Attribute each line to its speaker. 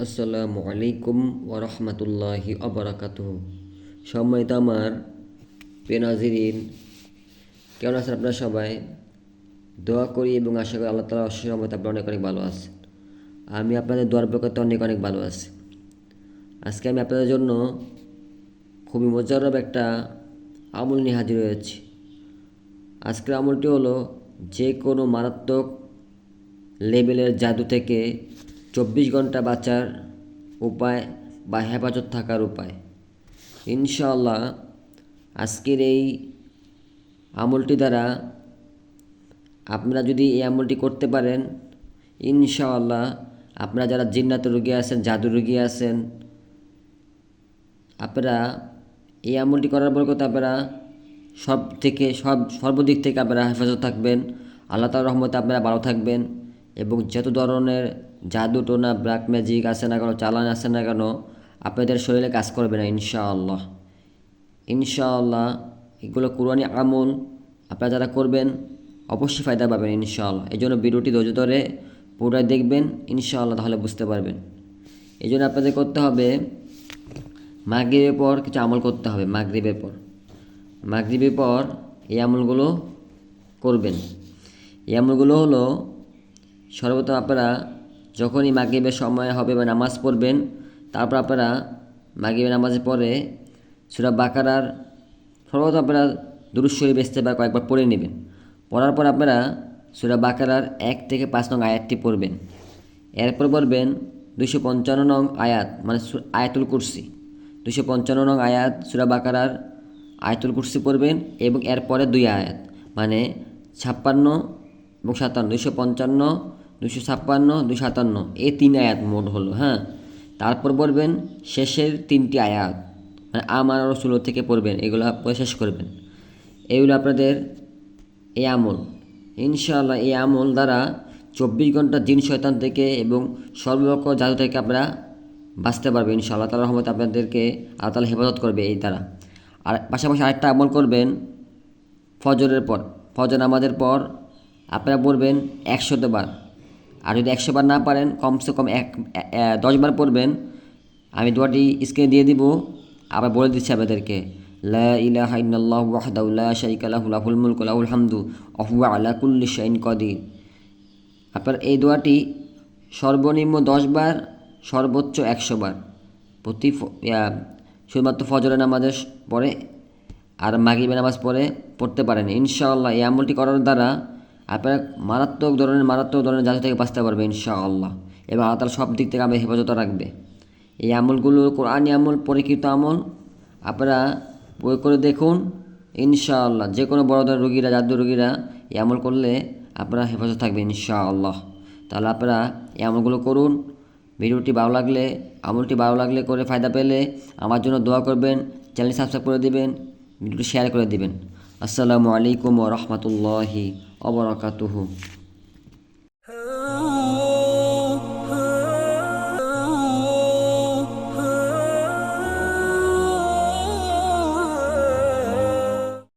Speaker 1: আসসালামু আলাইকুম ওরহমতুল্লাহি অবরাকাত সম্মানিত আমার পেনাজিরিন কেমন আছেন আপনারা সবাই? দোয়া করি এবং আশা করি আল্লাহ তালা অশেষ রহমতে আপনারা অনেক অনেক ভালো আছেন। আমি আপনাদের দোয়ার বরকতে অনেক অনেক ভালো আছি। আজকে আমি আপনাদের জন্য খুবই মজারব একটা আমল নিয়ে হাজির হয়েছি আজকের আমলটি হলো যে কোনো মারাত্মক লেভেলের জাদু থেকে চব্বিশ ঘণ্টা বাঁচার উপায় বা হেফাজত থাকার উপায়। ইনশাআল্লাহ আজকের এই আমলটি দ্বারা আপনারা যদি এই আমলটি করতে পারেন, ইনশাআল্লাহ আপনারা যারা জিন্নাত রুগী আছেন, জাদু রোগী আছেন, আপনারা এই আমলটি করার বরকত আপনারা সব থেকে, সব, সর্বদিক থেকে আপনারা হেফাজত থাকবেন। আল্লাহ তাল রহমতে আপনারা ভালো থাকবেন এবং যত ধরনের জাদু টোনা ব্ল্যাক ম্যাজিক আসে না কেন, চালান আছে না কেন, আপনাদের শরীরে কাজ করবে না, ইনশাআল্লাহ। ইনশাআল্লাহ, এগুলো কোরআনি আমল, আপনারা যারা করবেন, অবশ্যই ফায়দা পাবেন, ইনশাআল্লাহ। এই জন্য ভিডিওটি ধৈর্য ধরে পুরোটাই দেখবেন, ইনশাআল্লাহ, তাহলে বুঝতে পারবেন। এই জন্য আপনাদের করতে হবে, মাগরীবের পর কিছু আমল করতে হবে, মাগরীবের পর। মাগরীবের পর এই আমলগুলো করবেন। এই আমলগুলো হলো, সর্বপ্রথম আপনারা যখনই মাগিবের সময় হবে বা নামাজ পড়বেন, তারপর আপনারা মাগিবের নামাজের পরে সুরা বাকারার সর্বপ্রথম আপনারা দুরুশ্বরী বেসতে বা কয়েকবার পড়ে নেবেন। পড়ার পর আপনারা সুরা বাকারার এক থেকে পাঁচ নং আয়াতটি পড়বেন। এরপর পড়বেন দুশো পঞ্চান্ন নং আয়াত মানে আয়াতুল কুরসি। দুশো পঞ্চান্ন নং আয়াত, সুরা বাকারার আয়াতুল কুরসি পড়বেন এবং এরপরে দুই আয়াত মানে ছাপ্পান্ন এবং সাতান্ন দুশো পঞ্চান্ন দুশো ছাপ্পান্ন দুশো সাতান্ন। এই তিন আয়াত মোট হলো হ্যাঁ? তারপর পড়বেন, শেষের তিনটি আয়াত। মানে আমার রসুলো থেকে পড়বেন, এগুলো পরে শেষ করবেন। এগুলো আপনাদের এই আমল। ইনশাআল্লাহ এই আমল দ্বারা চব্বিশ ঘণ্টা দিন শয়তান থেকে এবং সর্বপক্ষ জাদু থেকে আপনারা বাঁচতে পারবেন ইনশাআল্লাহ। তালা রহমত আপনাদেরকে আল্লাহ তালা হেফাজত করবে এই দ্বারা। আর পাশাপাশি আরেকটা আমল করবেন, ফজরের পর। ফজর নামাজের পর আপনারা পড়বেন একশোতে বার। আর যদি একশো বার না পারেন, কমসে কম এক দশ বার পড়বেন। আমি দোয়াটি স্ক্রিনে দিয়ে দিব, আবার বলে দিচ্ছি আপনাদেরকে। আপনার এই দোয়াটি সর্বনিম্ন দশ বার, সর্বোচ্চ একশো বার। প্রতি শুধুমাত্র ফজরের নামাজের পরে আর মাগরিবের নামাজ পরে পড়তে পারেন। ইনশাআল্লাহ এই আমলটি করার দ্বারা আপনারা মারাত্মক ধরনের মারাত্মক ধরনের জাতি থেকে বাঁচতে পারবে, ইনশাআল্লাহ। এবং আল্লাহ তালা সব দিক থেকে আমাদের হেফাজত রাখবে। এই আমলগুলো কোরআনি আমল, পরীক্ষিত আমল, আপনারা বই করে দেখুন, ইনশাআল্লাহ। যে কোনো বড় ধরনের রুগীরা জাদু রুগীরা এই আমল করলে আপনারা হেফাজত থাকবে ইনশাআল্লাহ। তাহলে আপনারা এই আমলগুলো করুন। ভিডিওটি ভালো লাগলে, আমলটি ভালো লাগলে করে ফায়দা পেলে আমার জন্য দোয়া করবেন চ্যানেল সাবস্ক্রাইব করে দিবেন, ভিডিওটি শেয়ার করে দিবেন। আসসালামু আলাইকুম ও রহমতুল্লাহি অবরাকাতুহু